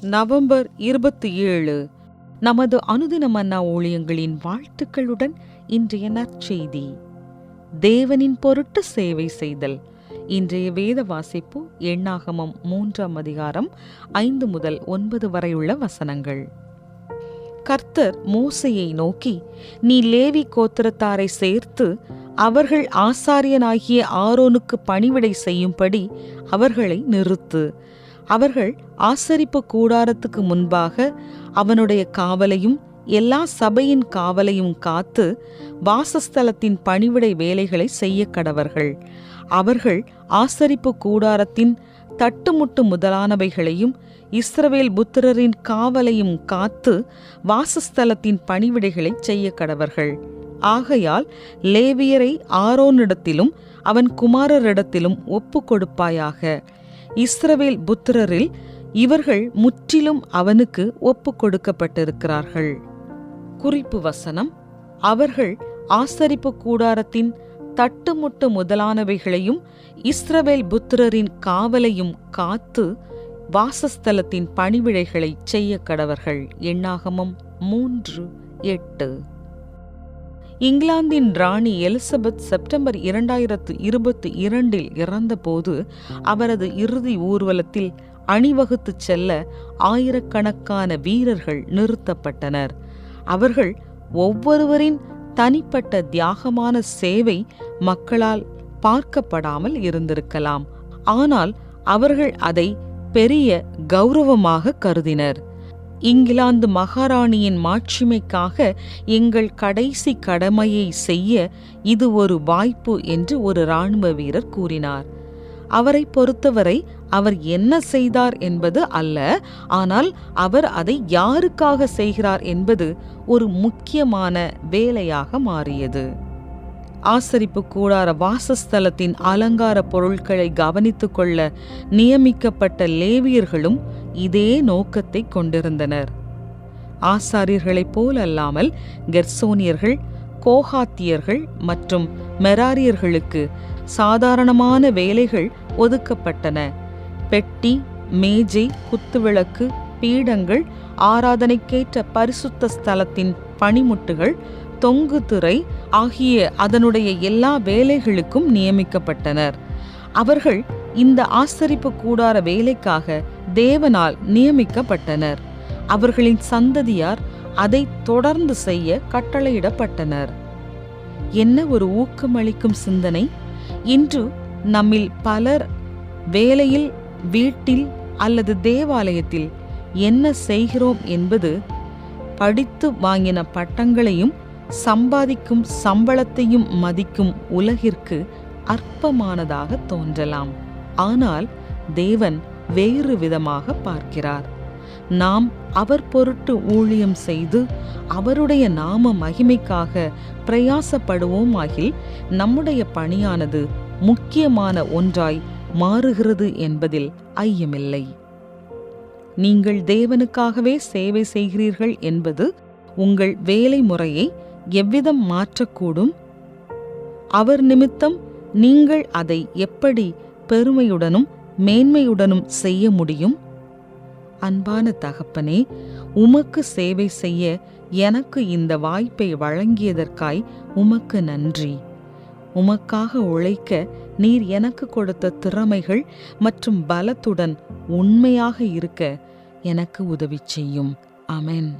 November இருபத்தி ஏழு. நமது அனுதின மன்னா ஊழியங்களின் வாழ்த்துக்களுடன் இன்றைய நற்செய்தி. தேவனின் பொருட்டு சேவை செய்தல். இன்றைய வேத வாசிப்பு எண்ணாகமம் மூன்றாம் அதிகாரம் ஐந்து முதல் ஒன்பது வரையுள்ள வசனங்கள். கர்த்தர் மோசையை நோக்கி நீ லேவி கோத்திரத்தாரை சேர்த்து அவர்கள் ஆசாரியனாகிய ஆரோனுக்கு பணிவிடை செய்யும்படி அவர்களை நிறுத்து. அவர்கள் ஆசரிப்பு கூடாரத்துக்கு முன்பாக அவனுடைய காவலையும் எல்லா சபையின் காவலையும் காத்து வாசஸ்தலத்தின் பணிவிடை வேலைகளை செய்ய கடவர்கள். அவர்கள் ஆசரிப்பு கூடாரத்தின் தட்டுமுட்டு முதலானவைகளையும் இஸ்ரவேல் புத்திரரின் காவலையும் காத்து வாசஸ்தலத்தின் பணிவிடைகளை செய்ய கடவர்கள். ஆகையால் லேவியரை ஆரோனிடத்திலும் அவன் குமாரரிடத்திலும் ஒப்பு கொடுப்பாயாக. இஸ்ரவேல் புத்திரரில் இவர்கள் முற்றிலும் அவனுக்கு ஒப்பு கொடுக்கப்பட்டிருக்கிறார்கள் குறிப்பு வசனம் அவர்கள் ஆசரிப்பு கூடாரத்தின் தட்டுமுட்டு முதலானவைகளையும் இஸ்ரவேல் புத்திரரின் காவலையும் காத்து வாசஸ்தலத்தின் பணிவிடைகளை செய்ய கடவர்கள் எண்ணாகமம் மூன்று எட்டு. இங்கிலாந்தின் ராணி எலிசபெத் செப்டம்பர் இரண்டாயிரத்து இருபத்தி இரண்டில் இறந்தபோது அவரது இறுதி ஊர்வலத்தில் அணிவகுத்து செல்ல ஆயிரக்கணக்கான வீரர்கள் நிறுத்தப்பட்டனர். அவர்கள் ஒவ்வொருவரின் தனிப்பட்ட தியாகமான சேவை மக்களால் பார்க்கப்படாமல் இருந்திருக்கலாம். ஆனால் அவர்கள் அதை பெரிய கௌரவமாக கருதினர். இங்கிலாந்து மகாராணியின் மாட்சிமைக்காக எங்கள் கடைசி கடமையை செய்ய இது ஒரு வாய்ப்பு என்று ஒரு இராணுவ வீரர் கூறினார். அவரை பொறுத்தவரை அவர் என்ன செய்தார் என்பது அல்ல ஆனால் அவர் அதை யாருக்காக செய்கிறார் என்பது ஒரு முக்கியமான வேலையாக மாறியது. ஆசரிப்பு கூடார வாசஸ்தலத்தின் அலங்கார பொருட்களை கவனித்துக்கொள்ள நியமிக்கப்பட்ட லேவியர்களும் இதே நோக்கத்தை கொண்டிருந்தனர். ஆசாரியர்களைப் போலல்லாமல் கெர்சோனியர்கள் கோஹாத்தியர்கள் மற்றும் மெராரியர்களுக்கு சாதாரணமான வேலைகள் ஒதுக்கப்பட்டன. பெட்டி மேஜை குத்துவிளக்கு பீடங்கள் ஆராதனைக்கேற்ற பரிசுத்த ஸ்தலத்தின் பணிமுட்டுகள் தொங்கு திரை ஆகிய அதனுடைய எல்லா வேலைகளுக்கும் நியமிக்கப்பட்டனர். அவர்கள் இந்த ஆசரிப்பு கூடார வேலைக்காக தேவனால் நியமிக்கப்பட்டனர். அவர்களின் சந்ததியார் அதை தொடர்ந்து செய்ய கட்டளையிடப்பட்டனர். என்ன ஒரு ஊக்கமளிக்கும் சிந்தனை? இன்று நம்மில் பலர் வேலையில் வீட்டில் அல்லது தேவாலயத்தில் என்ன செய்கிறோம் என்பது படித்து வாங்கின பட்டங்களையும் சம்பாதிக்கும் சம்பளத்தையும் மதிக்கும் உலகிற்கு அற்பமானதாக தோன்றலாம். ஆனால் தேவன் வேறு விதமாக பார்க்கிறார். நாம் அவர் பொருட்டு ஊழியம் செய்து அவருடைய நாம மகிமைக்காக பிரயாசப்படுவோம் ஆகில் நம்முடைய பணியானது முக்கியமான ஒன்றாய் மாறுகிறது என்பதில் ஐயமில்லை. நீங்கள் தேவனுக்காகவே சேவை செய்கிறீர்கள் என்பது உங்கள் வேலை முறையை எவ்விதம் மாற்றக்கூடும்? அவர் நிமித்தம் நீங்கள் அதை எப்படி பெருமையுடனும் மேன்மையுடனும் செய்ய முடியும்? அன்பான தகப்பனே உமக்கு சேவை செய்ய எனக்கு இந்த வாய்ப்பை வழங்கியதற்காய் உமக்கு நன்றி. உமக்காக உழைக்க நீர் எனக்கு கொடுத்த திறமைகள் மற்றும் பலத்துடன் உண்மையாக இருக்க எனக்கு உதவி செய்யும். அமென்